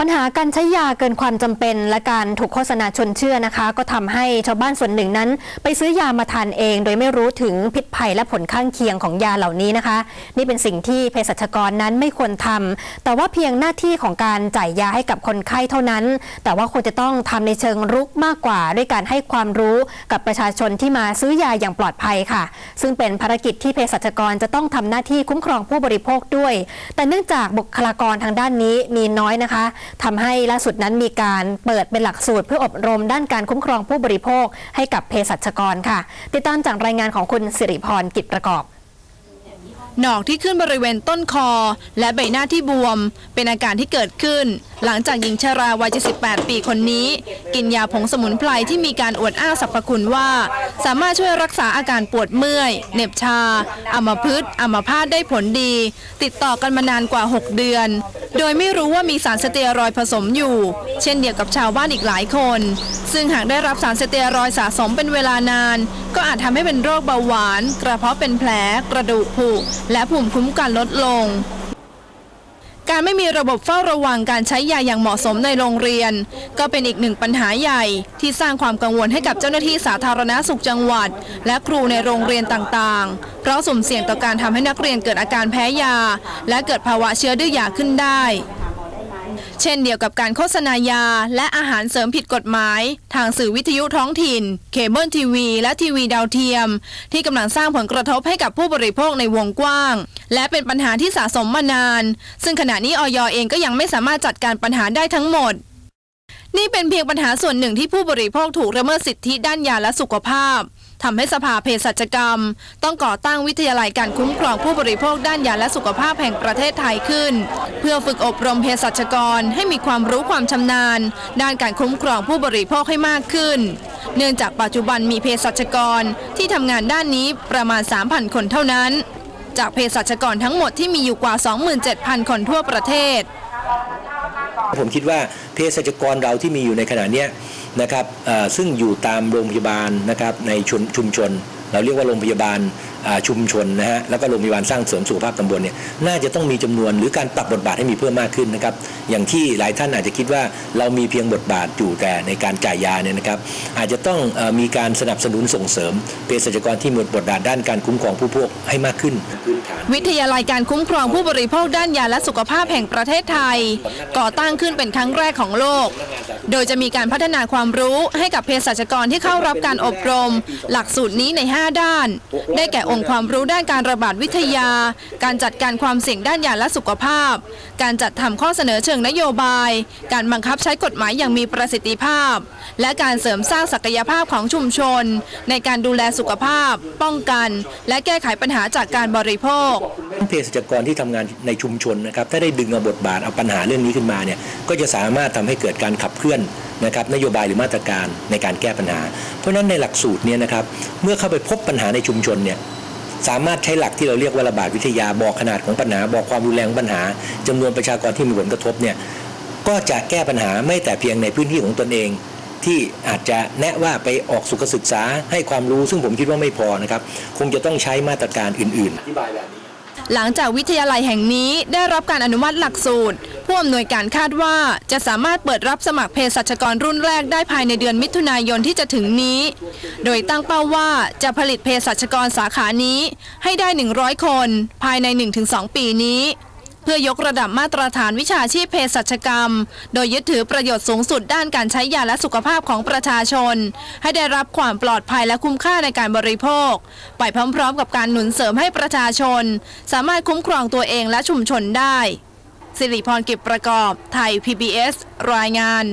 ปัญหาการใช้ยาเกินความจำเป็นและการถูกโฆษณาชวนเชื่อนะคะ ก็ทำให้ชาวบ้านส่วนหนึ่งนั้น ไปซื้อยามาทานเอง โดยไม่รู้ถึงพิษภัยและผลข้างเคียงของยาเหล่านี้นะคะ นี่เป็นสิ่งที่เภสัชกรนั้นไม่ควรทำแต่ว่าเพียงหน้าที่ของการจ่ายยาให้กับคนไข้เท่านั้น แต่ว่าควรจะต้องทำในเชิงรุกมากกว่า ด้วยการให้ความรู้กับประชาชนที่มาซื้อยาอย่างปลอดภัยค่ะ ซึ่งเป็นภารกิจที่เภสัชกรจะต้องทำหน้าที่คุ้มครองผู้บริโภคด้วย แต่เนื่องจากบุคลากรทางด้านนี้มีน้อยนะคะทำให้ล่าสุดนั้นมีการเปิดเป็นหลักสูตรเพื่ออบรมด้านการคุ้มครองผู้บริโภคให้กับเภสัชกรค่ะ ติดตามจากรายงานของคุณสิริพรกิจประกอบ หนอกที่ขึ้นบริเวณต้นคอ และใบหน้าที่บวม เป็นอาการที่เกิดขึ้น หลังจากหญิงชราวัย 78 ปีคนนี้ กินยาผงสมุนไพรที่มีการอวดอ้างสรรพคุณว่า สามารถช่วยรักษาอาการปวดเมื่อยเหน็บชาอัมพฤกษ์อัมพาตได้ผลดี ติดต่อกันมานานกว่า 6 เดือน โดยไม่รู้ว่ามีสารสเตียรอยด์ผสมอยู่ เช่นเดียวกับชาวบ้านอีกหลายคน ซึ่งหากได้รับสารสเตียรอยด์สะสมเป็นเวลานาน ก็อาจทำให้เป็นโรคเบาหวาน กระเพาะเป็นแผลกระดูกผุและภูมิคุ้มกันลดลง การไม่มีระบบเฝ้าระวังการใช้ยาอย่างเหมาะสมในโรงเรียน ก็เป็นอีกหนึ่งปัญหาใหญ่ ที่สร้างความกังวลให้กับเจ้าหน้าที่สาธารณสุขจังหวัด และครูในโรงเรียนต่างๆ เพราะสุ่มเสี่ยงต่อการทำให้นักเรียนเกิดอาการแพ้ยา และเกิดภาวะเชื้อดื้อยาขึ้นได้ เช่นเดียวกับการโฆษณายา และอาหารเสริมผิดกฎหมาย ทางสื่อวิทยุท้องถิ่น เคเบิลทีวีและทีวีดาวเทียม ที่กำลังสร้างผลกระทบให้กับผู้บริโภคในวงกว้าง และเป็นปัญหาที่สะสมมานาน ซึ่งขณะนี้ออยเองก็ยังไม่สามารถจัดการปัญหาได้ทั้งหมดนี่เป็นเพียงปัญหาส่วนหนึ่งที่ผู้บริโภคถูกละเมิดสิทธิด้านยาและสุขภาพ ทำให้สภาเภสัชกรรม ต้องก่อตั้งวิทยาลัยการคุ้มครองผู้บริโภคด้านยาและสุขภาพแห่งประเทศไทยขึ้น เพื่อฝึกอบรมเภสัชกรให้มีความรู้ความชำนาญ ด้านการคุ้มครองผู้บริโภคให้มากขึ้น เนื่องจากปัจจุบันมีเภสัชกรที่ทำงานด้านนี้ประมาณ 3,000 คนเท่านั้น จากเภสัชกรทั้งหมดที่มีอยู่กว่า 27,000 คนทั่วประเทศ ผมคิดว่าเภสัชกรเราที่มีอยู่ในขณะนี้นะครับซึ่งอยู่ตามโรงพยาบาลนะครับในชุมชน เราเรียกว่าโรงพยาบาล ชุมชนนะฮะแล้วก็โรงพยาบาลสร้างเสริมสุขภาพตำบลเนี่ยน่าจะต้องมีจำนวนหรือการปรับบทบาทให้มีเพิ่มมากขึ้นนะครับอย่างที่หลายท่านอาจจะคิดว่าเรามีเพียงบทบาทอยู่แต่ในการจ่ายยาเนี่ยนะครับอาจจะต้องอมีการสนับสนุนส่งเสริมเภสัชกรที่มีบทบาทด้านการคุ้มครองผู้พวกให้มากขึ้นพื้นฐานวิทยาลัยการคุ้มครองผู้บริโภคด้านยาและสุขภาพแห่งประเทศไทย ก่อตั้งขึ้นเป็นครั้งแรกของโลก โดยจะมีการพัฒนาความรู้ให้กับเภสัชกรที่เข้ารับการอบรม หลักสูตรนี้ใน 5 ด้าน ได้แก่องค์ความรู้ด้านการระบาดวิทยา การจัดการความเสี่ยงด้านยาและสุขภาพ การจัดทำข้อเสนอเชิงนโยบาย การบังคับใช้กฎหมายอย่างมีประสิทธิภาพ และการเสริมสร้างศักยภาพของชุมชน ในการดูแลสุขภาพ ป้องกัน และแก้ไขปัญหาจากการบริโภคเภสัชกรที่ทำงานในชุมชนนะครับถ้าได้ดึงเอาบทบาทเอาปัญหาเรื่องนี้ขึ้นมาเนี่ยก็จะสามารถทำให้เกิดการขับเคลื่อนนะครับนโยบายหรือมาตรการในการแก้ปัญหา เพราะฉะนั้นในหลักสูตรเนี่ยนะครับเมื่อเข้าไปพบปัญหาในชุมชนเนี่ย สามารถใช้หลักที่เราเรียกว่าระบาดวิทยาบอกขนาดของปัญหา บอกความรุนแรงปัญหาจำนวนประชากรที่มีผลกระทบเนี่ยก็จะแก้ปัญหาไม่แต่เพียงในพื้นที่ของตนเอง ที่อาจจะแนะว่าไปออกสุขศึกษาให้ความรู้ซึ่งผมคิดว่าไม่พอนะครับ คงจะต้องใช้มาตรการอื่นๆหลังจากวิทยาลัยแห่งนี้ได้รับการอนุมัติหลักสูตร ผู้อำนวยการคาดว่าจะสามารถเปิดรับสมัครเภสัชกรรุ่นแรกได้ภายในเดือนมิถุนายนที่จะถึงนี้ โดยตั้งเป้าว่าจะผลิตเภสัชกรสาขานี้ให้ได้ 100 คน ภายใน 1-2 ปีนี้ เพื่อยกระดับมาตรฐานวิชาชีพเภสัชกรรม โดยยึดถือประโยชน์สูงสุดด้านการใช้ยาและสุขภาพของประชาชน ให้ได้รับความปลอดภัยและคุ้มค่าในการบริโภค ไปพร้อมๆ กับการหนุนเสริมให้ประชาชน สามารถคุ้มครองตัวเองและชุมชนได้ สิริพรกิจประกอบ ไทย PBS รายงาน